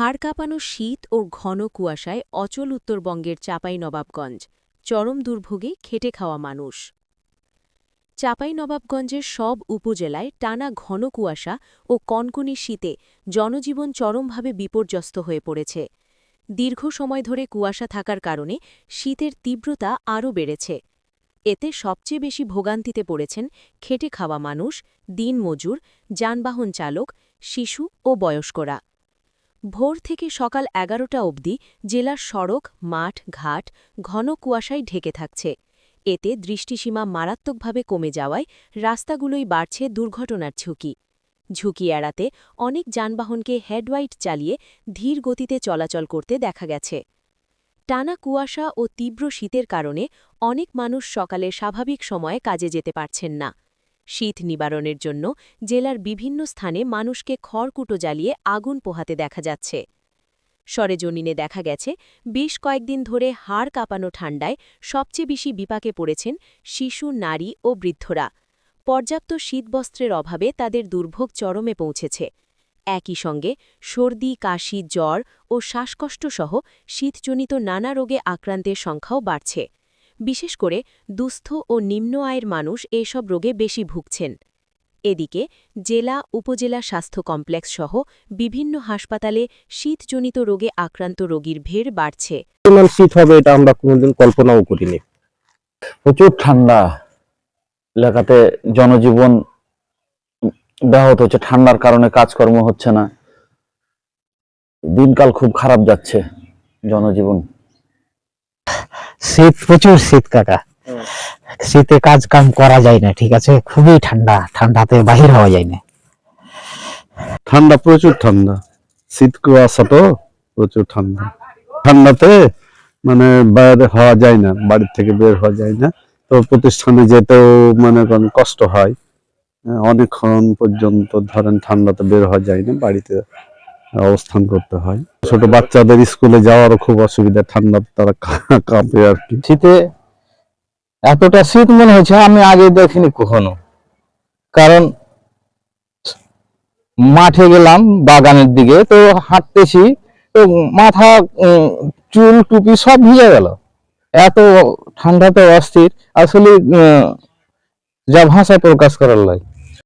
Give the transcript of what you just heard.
হাড় কাঁপানো শীত ও ঘন কুয়াশায় অচল উত্তরবঙ্গের চাঁপাইনবাবগঞ্জ, চরম দুর্ভোগে খেটে খাওয়া মানুষ। চাঁপাইনবাবগঞ্জের সব উপজেলায় টানা ঘন কুয়াশা ও কনকনি শীতে জনজীবন চরমভাবে বিপর্যস্ত হয়ে পড়েছে। দীর্ঘ সময় ধরে কুয়াশা থাকার কারণে শীতের তীব্রতা আরও বেড়েছে। এতে সবচেয়ে বেশি ভোগান্তিতে পড়েছেন খেটে খাওয়া মানুষ, দিনমজুর, যানবাহন চালক, শিশু ও বয়স্করা। ভোর থেকে সকাল এগারোটা অবধি জেলার সড়ক, মাঠ, ঘাট ঘন কুয়াশায় ঢেকে থাকছে। এতে দৃষ্টিসীমা মারাত্মকভাবে কমে যাওয়ায় রাস্তাগুলোই বাড়ছে দুর্ঘটনার ঝুঁকি। ঝুঁকি এড়াতে অনেক যানবাহনকে হেডওয়াইট চালিয়ে ধীর গতিতে চলাচল করতে দেখা গেছে। টানা কুয়াশা ও তীব্র শীতের কারণে অনেক মানুষ সকালে স্বাভাবিক সময়ে কাজে যেতে পারছেন না। শীত নিবারণের জন্য জেলার বিভিন্ন স্থানে মানুষকে খড়কুটো জ্বালিয়ে আগুন পোহাতে দেখা যাচ্ছে। সরেজমিনে দেখা গেছে, বেশ কয়েকদিন ধরে হাড় কাঁপানো ঠান্ডায় সবচেয়ে বেশি বিপাকে পড়েছেন শিশু, নারী ও বৃদ্ধরা। পর্যাপ্ত শীতবস্ত্রের অভাবে তাদের দুর্ভোগ চরমে পৌঁছেছে। একই সঙ্গে সর্দি, কাশি, জ্বর ও শ্বাসকষ্টসহ শীতজনিত নানা রোগে আক্রান্তের সংখ্যাও বাড়ছে। বিশেষ করে দুস্থ ও নিম্ন আয়ের মানুষ এসব রোগে বেশি ভুগছেন। এদিকে জেলা, উপজেলা স্বাস্থ্য কমপ্লেক্স সহ বিভিন্ন হাসপাতালে শীতজনিত রোগে আক্রান্ত রোগীর ভিড় বাড়ছে। শীত হবে এটা আমরা কোনোদিন কল্পনাও করিনি। প্রচুর ঠান্ডা এলাকাতে জনজীবন ব্যাহত হচ্ছে, ঠান্ডার কারণে কাজকর্ম হচ্ছে না। দিনকাল খুব খারাপ যাচ্ছে জনজীবন। শীত প্রচুর শীত কাকা শীতে কাজ কাম করা যায় না ঠিক আছে? খুবই ঠান্ডা ঠান্ডাতে বাহির হওয়া যায় না। ঠান্ডা প্রচুর ঠান্ডা। শীত কুয়াশা তো প্রচুর ঠান্ডা। ঠান্ডাতে মানে বাইরে হওয়া যায় না বাড়ির থেকে বের হওয়া যায় না। তো প্রতিষ্ঠানে যেতেও মানে করেন কষ্ট হয়। আহ, অনেকক্ষণ পর্যন্ত ধরেন ঠান্ডাতে বের হওয়া যায় না বাড়িতে অবস্থান করতে হয়। ছোট বাচ্চাদের স্কুলে যাওয়ারও খুব অসুবিধা, ঠান্ডা তারা কাঁপে আর কি। শীতে এতটা শীত মনে হয়েছে আমি আগে দেখিনি কখনো। কারণ মাঠে গেলাম বাগানের দিকে, তো হাঁটতেছি, তো মাথা চুল, টুপি সব ভিজে গেল। এত ঠান্ডাতে অস্থির। আসলে যা ভাষায় প্রকাশ করার লাগে